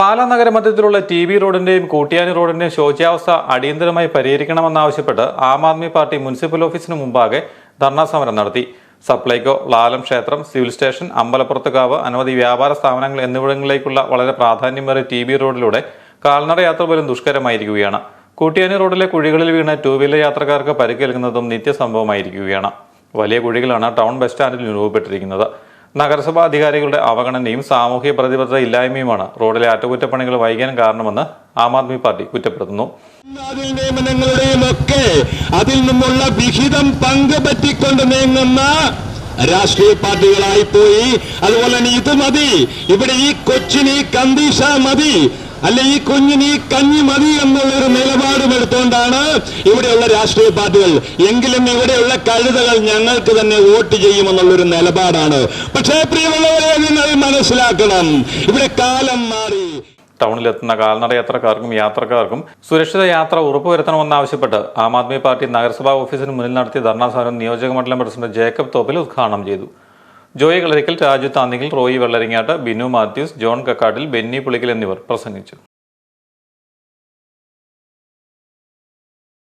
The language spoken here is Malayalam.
പാലാ നഗരമധ്യത്തിലുള്ള ടി ബി റോഡിന്റെയും കൂട്ടിയാനി റോഡിന്റെയും ശോച്യാവസ്ഥ അടിയന്തരമായി പരിഹരിക്കണമെന്നാവശ്യപ്പെട്ട് ആം ആദ്മി പാർട്ടി മുനിസിപ്പൽ ഓഫീസിന് മുമ്പാകെ ധർണാ സമരം നടത്തി. സപ്ലൈകോ ലാലം ക്ഷേത്രം സിവിൽ സ്റ്റേഷൻ അമ്പലപ്പുറത്തുകാവ് അനവധി വ്യാപാര സ്ഥാപനങ്ങൾ എന്നിവിടങ്ങളിലേക്കുള്ള വളരെ പ്രാധാന്യമേറിയ ടി ബി റോഡിലൂടെ കാൽനട യാത്ര പോലും ദുഷ്കരമായിരിക്കുകയാണ്. കൂട്ടിയാനി റോഡിലെ കുഴികളിൽ വീണ് ടൂ വീലർ യാത്രക്കാർക്ക് പരിക്കേൽക്കുന്നതും നിത്യസംഭവമായിരിക്കുകയാണ്. വലിയ കുഴികളാണ് ടൗൺ ബസ് സ്റ്റാൻഡിൽ രൂപപ്പെട്ടിരിക്കുന്നത്. നഗരസഭാ അധികാരികളുടെ അവഗണനയും സാമൂഹ്യ പ്രതിബദ്ധത ഇല്ലായ്മയുമാണ് റോഡിലെ അറ്റകുറ്റപ്പണികൾ വൈകാൻ കാരണമെന്ന് ആം ആദ്മി പാർട്ടി കുറ്റപ്പെടുത്തുന്നു. നിയമനങ്ങളുടെയും ഒക്കെ അതിൽ നിന്നുള്ള വിഹിതം പങ്ക് നീങ്ങുന്ന രാഷ്ട്രീയ പാർട്ടികളായി പോയി. അതുപോലെ തന്നെ ഇത് മതി. ഇവിടെ ഈ കൊച്ചിന് ഈ കന്തീഷ മതി. അല്ലെ ഈ കുഞ്ഞിന് ഈ കഞ്ഞി മതി എന്നുള്ളൊരു നിലപാടും എടുത്തുകൊണ്ടാണ് ഇവിടെയുള്ള രാഷ്ട്രീയ പാർട്ടികൾ. എങ്കിലും ഇവിടെയുള്ള കഴുതകൾ ഞങ്ങൾക്ക് തന്നെ വോട്ട് ചെയ്യുമെന്നുള്ളൊരു നിലപാടാണ്. പക്ഷേ പ്രിയമുള്ളവരെ നിങ്ങൾ മനസ്സിലാക്കണം. ഇവിടെ കാലം മാറി. ടൗണിലെത്തുന്ന കാൽനട യാത്രക്കാർക്കും യാത്രക്കാർക്കും സുരക്ഷിത യാത്ര ഉറപ്പുവരുത്തണമെന്നാവശ്യപ്പെട്ട് ആം ആദ്മി പാർട്ടി നഗരസഭാ ഓഫീസിന് മുന്നിൽ നടത്തിയ ധർണാ സമരം നിയോജക മണ്ഡലം പ്രസിഡന്റ് ജേക്കബ് തോപ്പിൽ ഉദ്ഘാടനം ചെയ്തു. ജോയി കളരിക്കൽ രാജു താന്തിങ്കിൽ റോയി വെള്ളരിങ്ങാട്ട് ബിനു മാത്യൂസ് ജോൺ കക്കാട്ടിൽ ബെന്നി പുളിക്കൽ എന്നിവർ പ്രസംഗിച്ചു.